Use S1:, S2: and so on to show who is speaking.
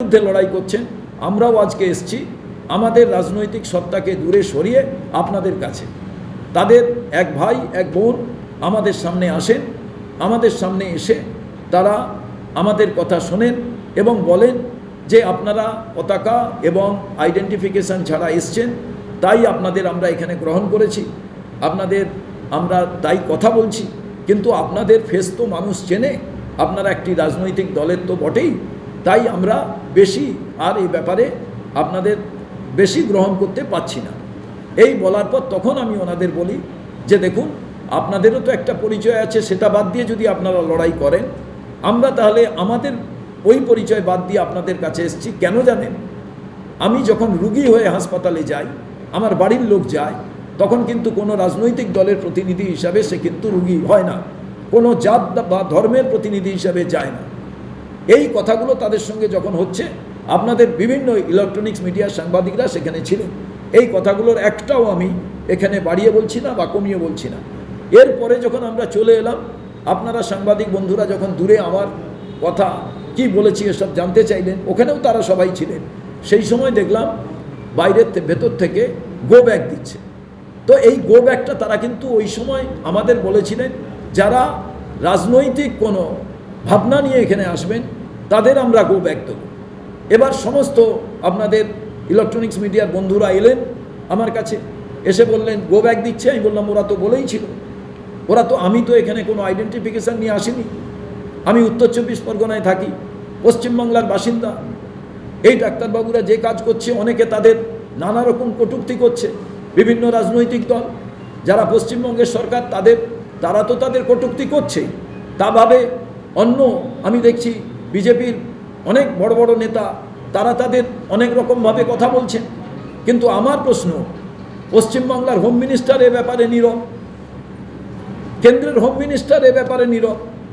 S1: বিরুদ্ধে লড়াই করছেন, আমরাও আজকে এসছি, আমাদের রাজনৈতিক সত্তাকে দূরে সরিয়ে আপনাদের কাছে। তাদের এক ভাই, এক বোন আমাদের সামনে আসেন, আমাদের সামনে এসে তারা আমাদের কথা শোনেন এবং বলেন যে আপনারা পতাকা এবং আইডেন্টিফিকেশান ছাড়া এসছেন, তাই আপনাদের আমরা এখানে গ্রহণ করেছি। আপনাদের আমরা তাই কথা বলছি, কিন্তু আপনাদের ফেস তো মানুষ চেনে, আপনারা একটি রাজনৈতিক দলের তো বটেই। তাই আমরা বেশি আর এই ব্যাপারে আপনাদের বেশি গ্রহণ করতে পারছি না। এই বলার পর তখন আমি ওনাদের বলি যে দেখুন, আপনাদেরও তো একটা পরিচয় আছে, সেটা বাদ দিয়ে যদি আপনারা লড়াই করেন, আমরা তাহলে আমাদের ওই পরিচয় বাদ দিয়ে আপনাদের কাছে এসেছি। কেন জানেন? আমি যখন রুগী হয়ে হাসপাতালে যাই, আমার বাড়ির লোক যায়, তখন কিন্তু কোনো রাজনৈতিক দলের প্রতিনিধি হিসাবে সে কিন্তু রুগী হয় না। কোনো জাত বা ধর্মের প্রতিনিধি হিসাবে যায় না। এই কথাগুলো তাদের সঙ্গে যখন হচ্ছে, আপনাদের বিভিন্ন ইলেকট্রনিক্স মিডিয়ার সাংবাদিকরা সেখানে ছিলেন। এই কথাগুলোর একটাও আমি এখানে বাড়িয়ে বলছি না বা কমিয়ে বলছি না। এরপরে যখন আমরা চলে এলাম, আপনারা সাংবাদিক বন্ধুরা যখন দূরে আমার কথা কি বলেছি এসব জানতে চাইলেন, ওখানেও তারা সবাই ছিলেন। সেই সময় দেখলাম বাইরের ভেতর থেকে গো ব্যাগ দিচ্ছে। তো এই গো ব্যাগটা তারা কিন্তু ওই সময় আমাদের বলেছিলেন, যারা রাজনৈতিক কোনো ভাবনা নিয়ে এখানে আসবেন তাদের আমরা গো দেবো এবার সমস্ত আপনাদের ইলেকট্রনিক্স মিডিয়ার বন্ধুরা এলেন আমার কাছে, এসে বললেন গো ব্যাগ দিচ্ছে? আমি বললাম, ওরা তো বলেই ছিল। ওরা তো, আমি তো এখানে কোনো আইডেন্টিফিকেশান নিয়ে আসিনি। আমি উত্তর চব্বিশ পরগনায় থাকি পশ্চিমবাংলার বাসিন্দা। এই ডাক্তারবাবুরা যে কাজ করছে, অনেকে তাদের নানা রকম কটূক্তি করছে। বিভিন্ন রাজনৈতিক দল, যারা পশ্চিমবঙ্গের সরকার, তাদের, তারা তো তাদের কটূক্তি করছে তা ভাবে অন্য, আমি দেখছি বিজেপির অনেক বড় বড় নেতা, তারা তাদের অনেক রকমভাবে কথা বলছেন। কিন্তু আমার প্রশ্ন, পশ্চিমবাংলার হোম মিনিস্টার এ ব্যাপারে নীরব? কেন্দ্রের হোম মিনিস্টার এ ব্যাপারে নীরব?